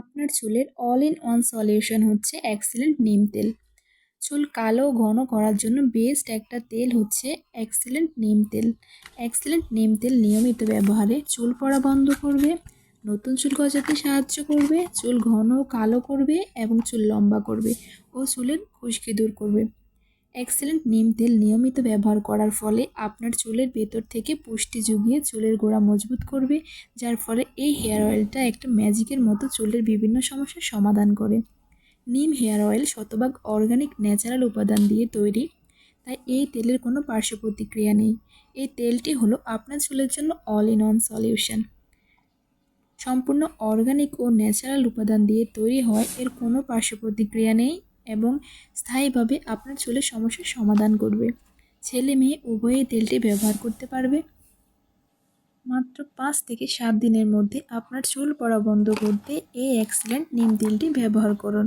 আপনার চুলের all in one solution হচ্ছে এক্সেলেন্ট নিম তেল। চুল কালো ঘন করার জন্য বেস্ট একটা তেল হচ্ছে এক্সেলেন্ট নিম তেল। এক্সেলেন্ট নিম তেল নিয়মিত ব্যবহারে চুল পড়া বন্ধ করবে, নতুন চুল গজাতে সাহায্য করবে, চুল ঘন কালো করবে এবং চুল লম্বা করবে ও চুলের খুশকি দূর করবে। এক্সেলেন্ট নিম তেল নিয়মিত ব্যবহার করার ফলে আপনার চুলের ভেতর থেকে পুষ্টি জুগিয়ে চুলের গোড়া মজবুত করবে, যার ফলে এই হেয়ার অয়েলটা একটা ম্যাজিকের মতো চুলের বিভিন্ন সমস্যার সমাধান করে। নিম হেয়ার অয়েল শতভাগ অর্গানিক ন্যাচারাল উপাদান দিয়ে তৈরি, তাই এই তেলের কোনো পার্শ্ব প্রতিক্রিয়া নেই। এই তেলটি হলো আপনার চুলের জন্য অল ইন অন সলিউশন সম্পূর্ণ অর্গানিক ও ন্যাচারাল উপাদান দিয়ে তৈরি হয়, এর কোনো পার্শ্ব প্রতিক্রিয়া নেই। এবং স্থায়ীভাবে আপনার চুলের সমস্যার সমাধান করবে। ছেলে মেয়ে উভয়ে তেলটি ব্যবহার করতে পারবে। মাত্র পাঁচ থেকে সাত দিনের মধ্যে আপনার চুল পড়া বন্ধ করতে এই এক্সিলেন্ট নিম তেলটি ব্যবহার করুন।